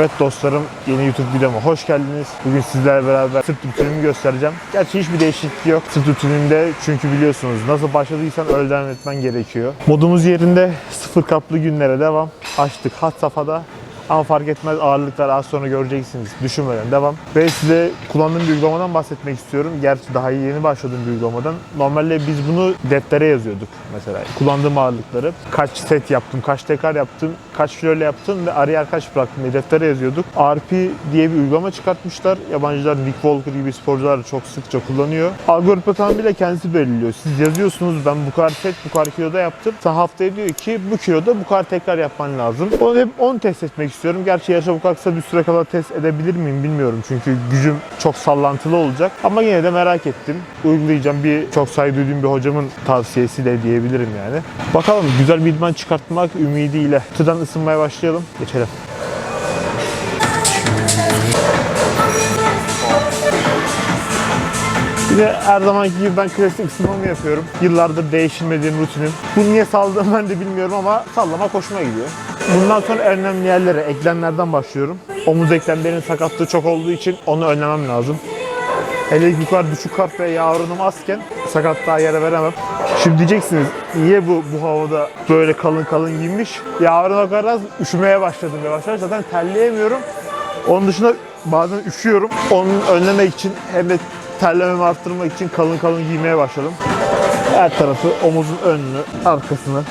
Evet dostlarım yeni YouTube videoma hoş geldiniz. Bugün sizlerle beraber sırt rutininimi göstereceğim. Gerçi hiçbir değişiklik yok sırt rutinimde çünkü biliyorsunuz nasıl başladıysan öyle devam etmen gerekiyor. Modumuz yerinde sıfır kaplı günlere devam. Açtık hat safhada ama fark etmez ağırlıklar az sonra göreceksiniz. Düşünmeden devam. Ve size kullandığım bir uygulamadan bahsetmek istiyorum. Gerçi daha yeni başladığım bir uygulamadan. Normalde biz bunu deftere yazıyorduk mesela. Kullandığım ağırlıkları. Kaç set yaptım, kaç tekrar yaptım, kaç kiloyla yaptım ve araya kaç bıraktım diye deftere yazıyorduk. RP diye bir uygulama çıkartmışlar. Yabancılar Nick Walker gibi sporcular çok sıkça kullanıyor. Algoritma tamamıyla kendisi belirliyor. Siz yazıyorsunuz ben bu kadar set, bu kadar kiloda yaptım. Sana haftaya diyor ki bu kiloda bu kadar tekrar yapman lazım. Onu hep onu test etmek istiyorum. Gerçi yarışa bu kalksa bir süre kadar test edebilir miyim bilmiyorum. Çünkü gücüm çok sallantılı olacak. Ama yine de merak ettim. Uygulayacağım bir çok saygı bir hocamın tavsiyesiyle diyebilirim yani. Bakalım güzel bir idman çıkartmak ümidiyle. Tıdan ısınmaya başlayalım. Geçelim. Bir de her zamanki gibi ben klasik ısınmamı yapıyorum. Yıllardır değişilmediğim rutinim. Bunu niye saldığımı ben de bilmiyorum ama sallama hoşuma gidiyor. Bundan sonra en önemli yerlere, eklemlerden başlıyorum. Omuz eklemlerinin sakatlığı çok olduğu için onu önlemem lazım. Hele bu kadar düşük kart ve yağ oranım azken sakatlığa yere veremem. Şimdi diyeceksiniz niye bu bu havada böyle kalın kalın giymiş? Yağ oranı o kadar üşümeye başladım yavaş yavaş. Zaten terleyemiyorum. Onun dışında bazen üşüyorum. Onu önlemek için hem de terlememi arttırmak için kalın kalın giymeye başladım. Her tarafı omuzun önünü, arkasını.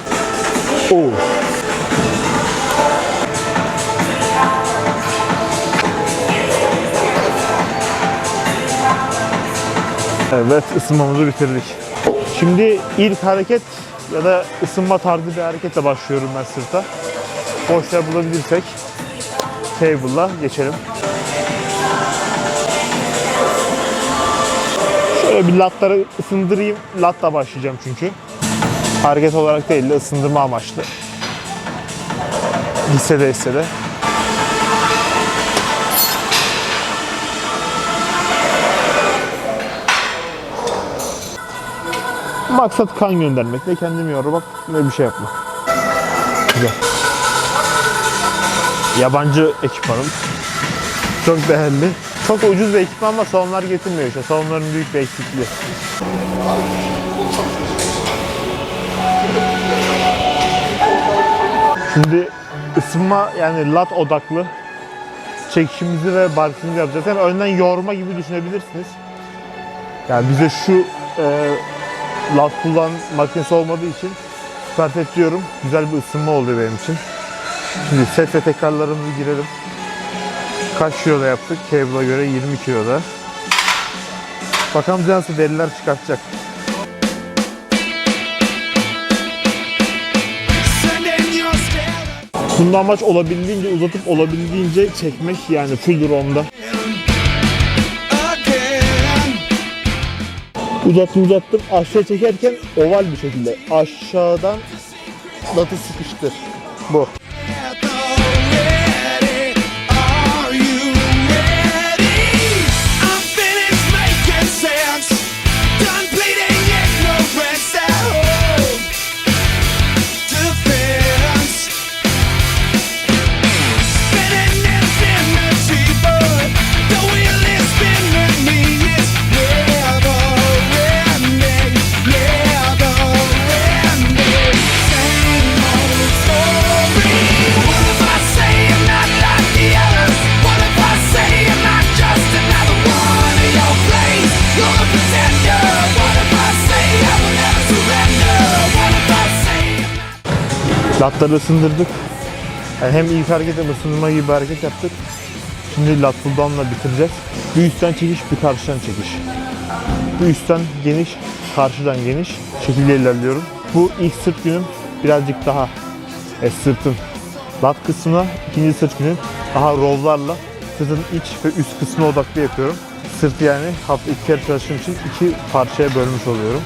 Oo. Evet ısınmamızı bitirdik. Şimdi ilk hareket ya da ısınma tarzı bir hareketle başlıyorum ben sırta. Boş yer bulabilirsek table'la geçelim. Şöyle bir latları ısındırayım. Latla başlayacağım çünkü. Hareket olarak değil de ısındırma amaçlı. Hissede hissede. Maksat kan göndermek. Ne kendimi yormak ne bir şey yapmak. Güzel. Yabancı ekipmanım. Çok değerli. Çok ucuz bir ekipman ama salonlar getirmiyor işte. Salonların büyük bir eksikliği. Şimdi ısınma yani lat odaklı çekişimizi ve barkimizi yapacağız. Hem önden yorma gibi düşünebilirsiniz. Yani bize şu e, lat kullan makinesi olmadığı için süper set diyorum. Güzel bir ısınma oluyor benim için. Şimdi set ve tekrarlarımızı girelim. Kaç kiloda yaptık? Cable'a göre 20 kiloda. Bakalım nasıl veriler çıkartacak. Bunda amaç olabildiğince uzatıp olabildiğince çekmek yani full ROM'da. Uzattım uzattım aşağı çekerken oval bir şekilde aşağıdan latı sıkıştır. Bu. Latları ısındırdık. Yani hem ilk hareket hem ısınma gibi bir hareket yaptık. Şimdi lat down'la bitireceğiz. Bir üstten çekiş, bir karşıdan çekiş. Bir üstten geniş, karşıdan geniş şekilde ilerliyorum. Bu ilk sırt günüm birazcık daha e, sırtın lat kısmına, ikinci sırt günüm daha roll'larla sırtın iç ve üst kısmına odaklı yapıyorum. Sırtı yani hafta iki kere çalıştığım için iki parçaya bölmüş oluyorum.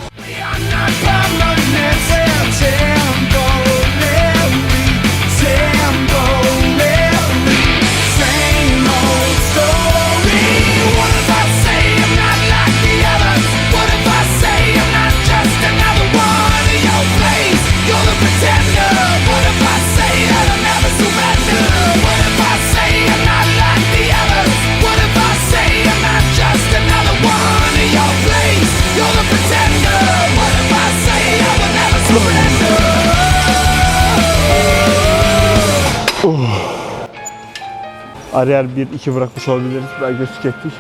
Ariel 1 2 bırakmış olabiliriz. Belki de tükettik.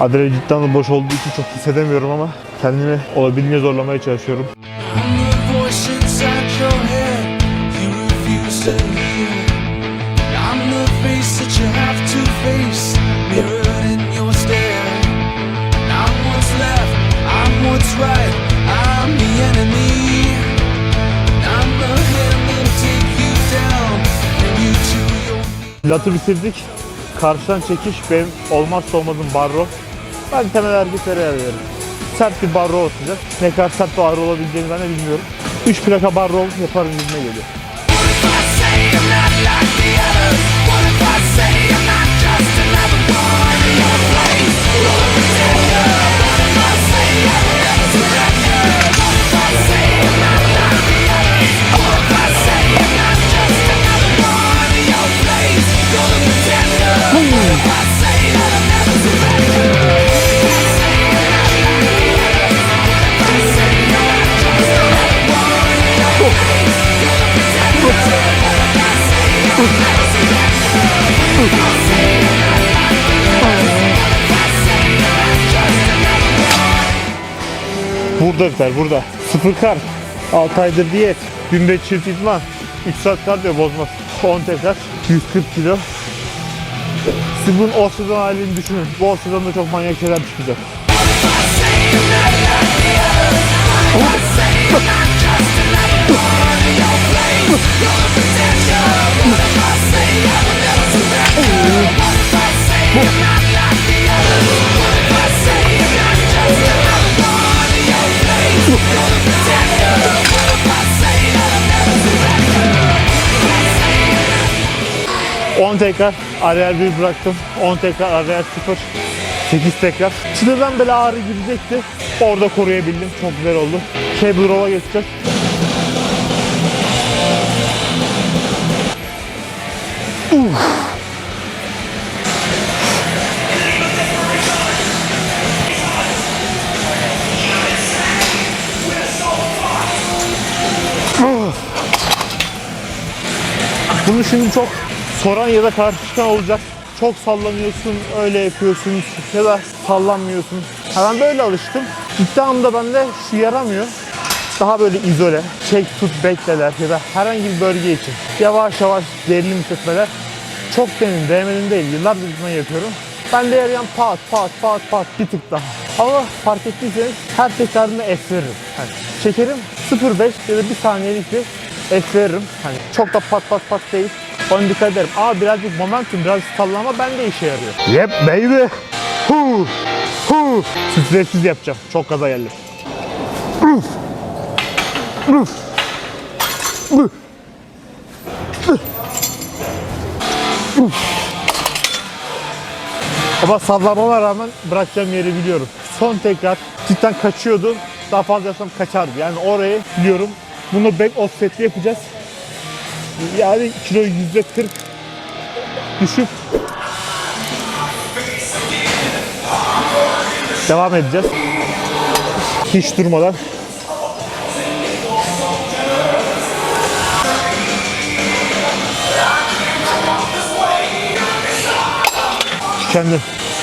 Adrenalin cidden de boş olduğu için çok hissedemiyorum ama kendimi olabildiğince zorlamaya çalışıyorum. Latı bitirdik. Karşıdan çekiş benim olmazsa olmazım barro. Ben temel hareketlere yer veririm. Sert bir barro atacağız. Ne kadar sert barro olabileceğini ben de bilmiyorum. 3 plaka barro yaparım gibime geliyor. Burada biter burada. Sıfır kar. 6 aydır diyet. Günde çift idman. 3 saat kardiyo bozmaz. 10 tekrar. 140 kilo. Siz bunun o sezon halini düşünün. Bu o sezonda çok manyak şeyler çıkacak. What 10 tekrar Ariel 1 bıraktım. 10 tekrar Ariel 0. 8 tekrar. Çıtadan böyle ağrı girecekti. Orada koruyabildim. Çok güzel oldu. Cable roll'a geçeceğiz. Uf. Bunu şimdi çok soran ya da karşı olacak. Çok sallanıyorsun, öyle yapıyorsun ya da sallanmıyorsun. Ha ben böyle alıştım. İddiamda bende şu yaramıyor. Daha böyle izole, çek tut bekleler ya da herhangi bir bölge için yavaş yavaş gerilim hissetmeler çok demin değmedim değil. Yıllardır bunu yapıyorum. Ben de yarayan pat pat pat pat bir tık daha. Ama fark ettiyseniz her tekrarında F veririm. Hani çekerim 0.5 ya da 1 saniyelik bir F veririm. Hani çok da pat pat pat değil. Ona dikkat ederim. Aa birazcık momentum, biraz sallama bende işe yarıyor. Yep baby. Hu. Hu. Stressiz yapacağım. Çok gaza geldim. Uf. Uf. Uf. Uf. Ama sallamama rağmen bırakacağım yeri biliyorum. Son tekrar cidden kaçıyordu. Daha fazla yapsam kaçardı. Yani orayı biliyorum. Bunu back offset'li yapacağız. Yani kilo yüzde 40 düşüp devam edeceğiz. Hiç durmadan. Tükendim.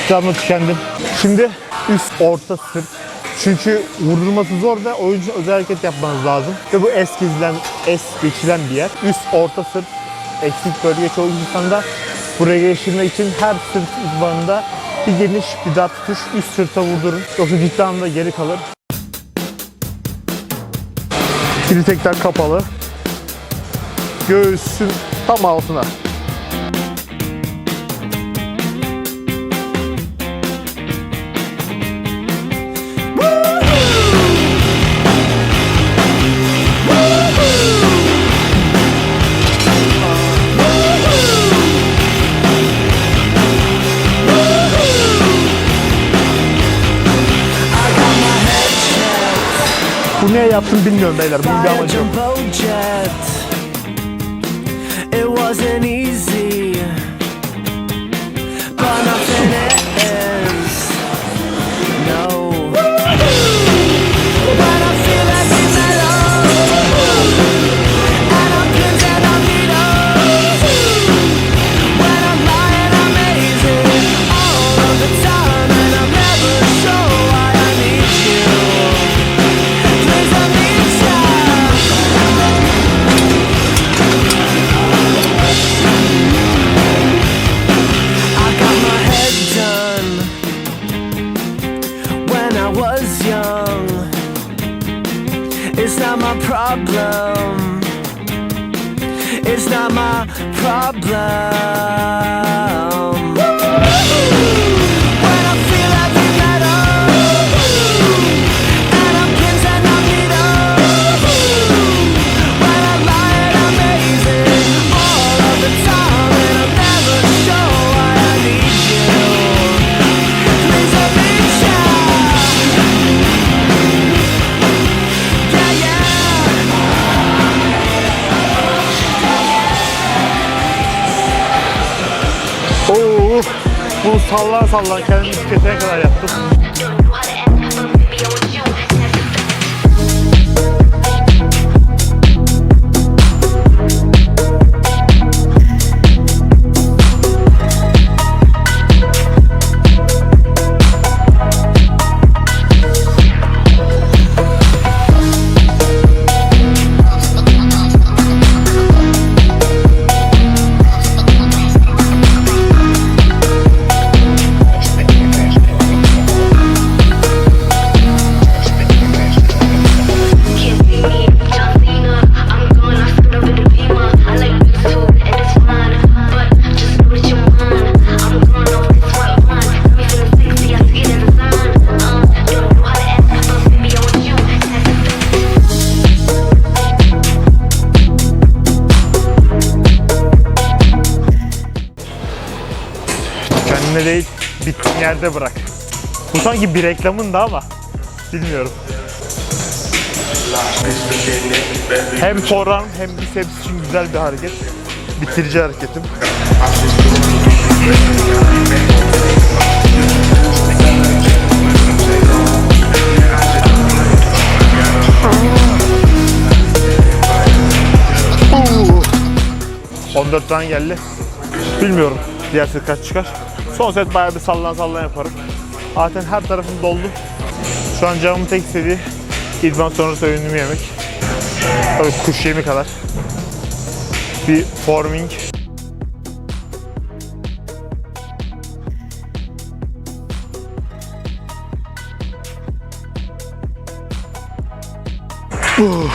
Canlı tükendim. Şimdi üst orta sırt. Çünkü vurdurması zor ve oyuncu özel hareket yapmanız lazım. Ve bu es es geçilen bir yer. Üst orta sırt eksik bölge çoğu insanda buraya geliştirmek için her sırt idmanında bir geniş bir dar tutuş üst sırta vurdurun. Yoksa ciddi anlamda geri kalır. Biri tekrar kapalı. Göğsün tam altına. Yaptım bilmiyorum beyler. Bunun bir amacı yok. Sallan sallan kendimi tüketene kadar yaptım. Yerde bırak. Bu sanki bir reklamın da ama bilmiyorum. Hem foran hem biceps için güzel bir hareket. Bitirici hareketim. Oo. 14 tane geldi. Bilmiyorum diğer set kaç çıkar. Son set bayağı bir sallan sallan yaparım. Zaten her tarafım doldu. Şu an canımın tek istediği idman sonrası öğünümü yemek. Tabii kuş yemi kadar. Bir forming. Son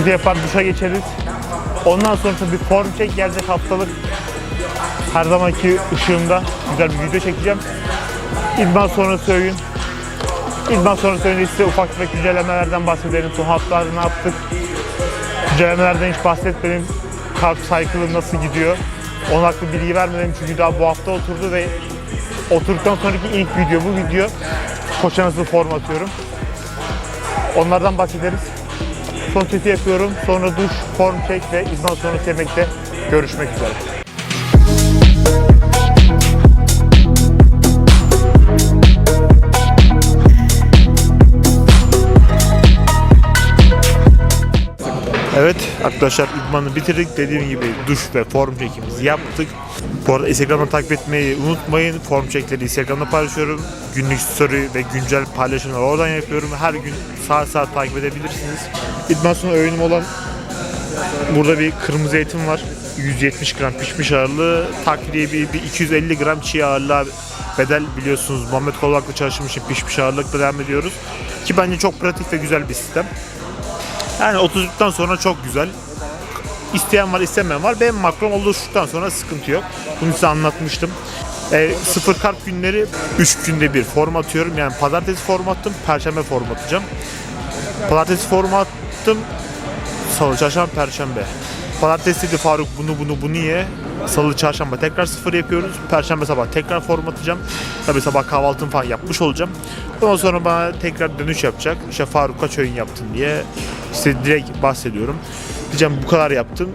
seti yapar duşa geçeriz. Ondan sonra bir form çek gelecek haftalık. Her zamanki ışığımda güzel bir video çekeceğim. İdman sonrası öğün. İdman sonrası öğünde size ufak tefek güncellemelerden bahsedelim. Son haftalarda ne yaptık? Güncellemelerden hiç bahsetmedim. Carb cycle'ım nasıl gidiyor? Onun hakkında bilgi vermedim çünkü daha bu hafta oturdu ve oturduktan sonraki ilk video bu video. Koça nasıl form atıyorum. Onlardan bahsederiz. Son seti yapıyorum. Sonra duş, form çek ve idman sonrası yemekte görüşmek üzere. Evet arkadaşlar idmanı bitirdik. Dediğim gibi duş ve form çekimizi yaptık. Bu arada Instagram'da takip etmeyi unutmayın. Form çekleri Instagram'da paylaşıyorum. Günlük story ve güncel paylaşımları oradan yapıyorum. Her gün saat saat takip edebilirsiniz. İdman sonu öğünüm olan burada bir kırmızı etim var. 170 gram pişmiş ağırlığı. Takviye bir, bir 250 gram çiğ ağırlığa bedel biliyorsunuz. Muhammed Kolak'la çalıştığım için pişmiş ağırlıkla devam ediyoruz. Ki bence çok pratik ve güzel bir sistem. Yani 30'luktan sonra çok güzel. İsteyen var, istemeyen var. Benim makrom oluştuktan sonra sıkıntı yok. Bunu size anlatmıştım. E, sıfır karp günleri 3 günde bir form atıyorum. Yani pazartesi form attım, perşembe form atacağım. Pazartesi form attım, salı, çarşamba, perşembe. Pazartesi dedi Faruk bunu bunu bunu ye. Salı, çarşamba tekrar sıfır yapıyoruz. Perşembe sabah tekrar form atacağım. Tabii sabah kahvaltımı falan yapmış olacağım. Ondan sonra bana tekrar dönüş yapacak. İşte Faruk kaç öğün yaptın diye. İşte direkt bahsediyorum. Diyeceğim bu kadar yaptım.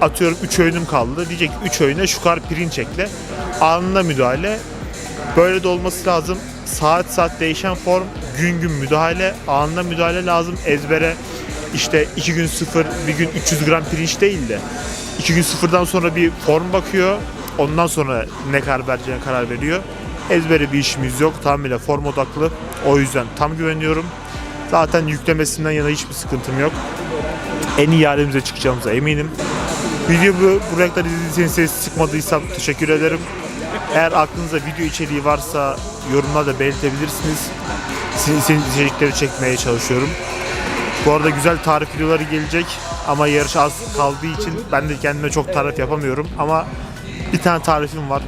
Atıyorum 3 öğünüm kaldı. Diyecek 3 öğüne şu kadar pirinç ekle. Anında müdahale. Böyle de olması lazım. Saat saat değişen form, gün gün müdahale, anında müdahale lazım. Ezbere işte iki gün sıfır, bir gün 300 gram pirinç değil de iki gün sıfırdan sonra bir form bakıyor. Ondan sonra ne karar vereceğine karar veriyor. Ezbere bir işimiz yok. Tamamıyla form odaklı. O yüzden tam güveniyorum. Zaten yüklemesinden yana hiçbir sıkıntım yok. En iyi halimize çıkacağımıza eminim. Video bu, buraya kadar izlediyseniz size sıkmadıysam teşekkür ederim. Eğer aklınızda video içeriği varsa yorumlarda belirtebilirsiniz. Sizin istediğiniz içerikleri çekmeye çalışıyorum. Bu arada güzel tarif videoları gelecek ama yarış az kaldığı için ben de kendime çok tarif yapamıyorum ama bir tane tarifim var.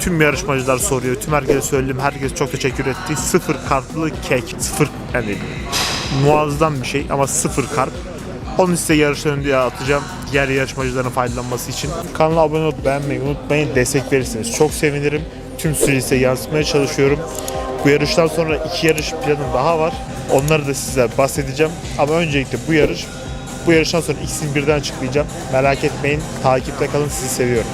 Tüm yarışmacılar soruyor. Tüm herkese söyledim. Herkes çok teşekkür etti. Sıfır kartlı kek. Sıfır yani muazzam bir şey ama sıfır karp. Onu size yarıştan önce atacağım. Diğer yarışmacıların faydalanması için. Kanala abone olup beğenmeyi unutmayın. Destek verirseniz çok sevinirim. Tüm süreci size yansıtmaya çalışıyorum. Bu yarıştan sonra iki yarış planım daha var. Onları da size bahsedeceğim. Ama öncelikle bu yarış. Bu yarıştan sonra ikisini birden açıklayacağım. Merak etmeyin. Takipte kalın. Sizi seviyorum.